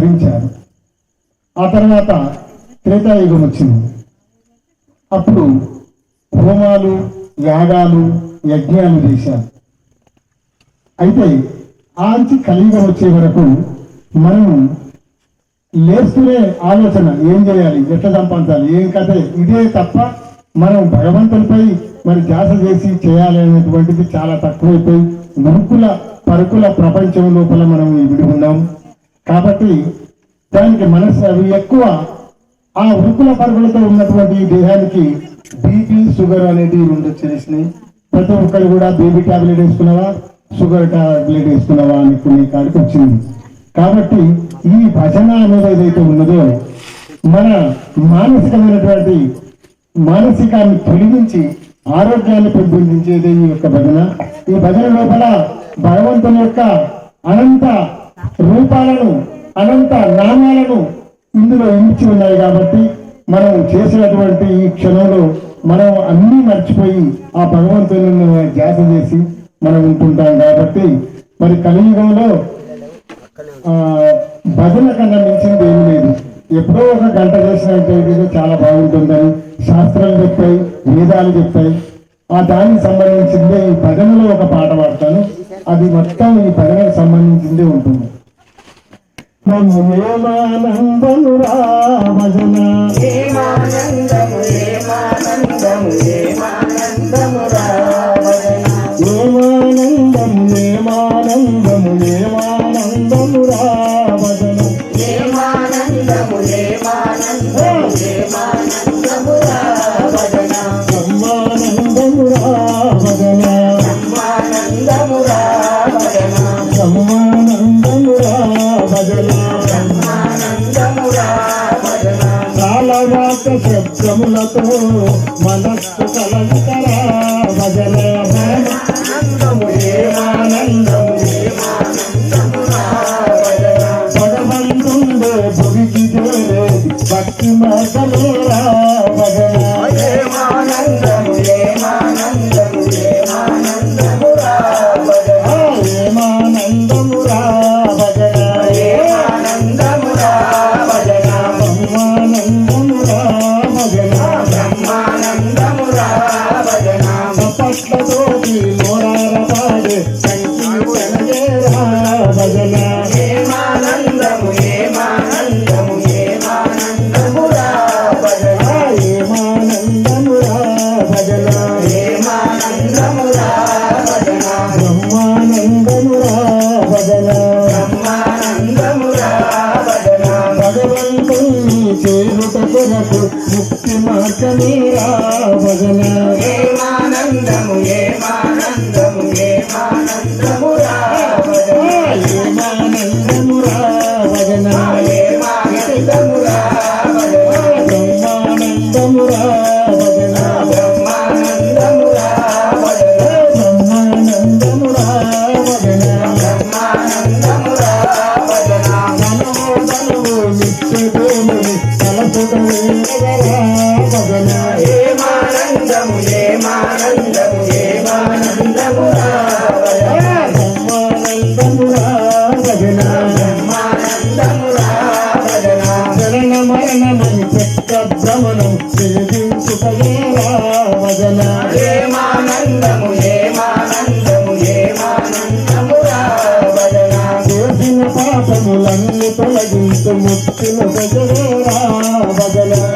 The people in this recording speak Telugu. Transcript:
భరించారు ఆ తర్వాత త్రేతాయుగం వచ్చింది. అప్పుడు హోమాలు యాగాలు యజ్ఞాలు చేశారు. అయితే ఆంచి కలియుగం వచ్చే వరకు మనము లేస్తూనే ఆలోచన ఏం చేయాలి ఎట్లా సంపాదించాలి ఏం కథ ఇదే తప్ప మనం భగవంతునిపై మరి ధ్యాస చేసి చేయాలి అనేటువంటిది చాలా తక్కువైపోయి మురుకుల పరుకుల ప్రపంచం లోపల మనం విడి ఉన్నాం. కాబట్టి దానికి మనసు అవి ఎక్కువ ఆ ఉరుకుల పరుగులతో ఉన్నటువంటి దేహానికి బీపీ షుగర్ అనేది రెండు వచ్చేసినాయి. ప్రతి ఒక్కరు కూడా బేబీ టాబ్లెట్ వేసుకున్నావా? షుగర్ టాబ్లెట్ వేసుకున్నావా అనుకునే కాడికి వచ్చింది. కాబట్టి ఈ భజన అనేది ఏదైతే ఉన్నదో మన మానసికమైనటువంటి మానసికాన్ని తొలగించి ఆరోగ్యాన్ని పెంపొందించేది ఈ యొక్క భజన. ఈ భజన లోపల భగవంతుని యొక్క అనంత రూపాలను అనంత నామాలను ఇందులో ఇమిచి ఉన్నాయి కాబట్టి మనం చేసినటువంటి ఈ క్షణంలో మనం అన్నీ మర్చిపోయి ఆ భగవంతుని ధ్యాస చేసి మనం ఉంటుంటాం కాబట్టి మరి కలియుగంలో ఆ, భజన కన్నా మించింది ఏమీ లేదు. ఎప్పుడో ఒక గంట చేసినట్టు చాలా బాగుంటుందని శాస్త్రాలు చెప్పాయి వేదాలు చెప్పాయి. ఆ దానికి సంబంధించిందే ఈ భజనలో ఒక పాట పాడతాను. అది మొత్తం ఈ భజనకు సంబంధించిందే ఉంటుంది. ఏమానందమురా ఏమానందము ఏమానందము ఏమానందము బ్రహ్మానందము శబ్దములతో మనస్సు కలంకరా భజన ఆనందము భువికి చేరేది భక్తి మార్గమేరా భజన చేరుట కొరకు ముక్తి మార్గమేరా భజన ఏమానందము ఏమానందము ఏమానందము ఏమానందము ఏమానందము రావదన బ్రహ్మానందమురా చేసిన పాపములన్నీ తొలగించు ముక్తిను భజన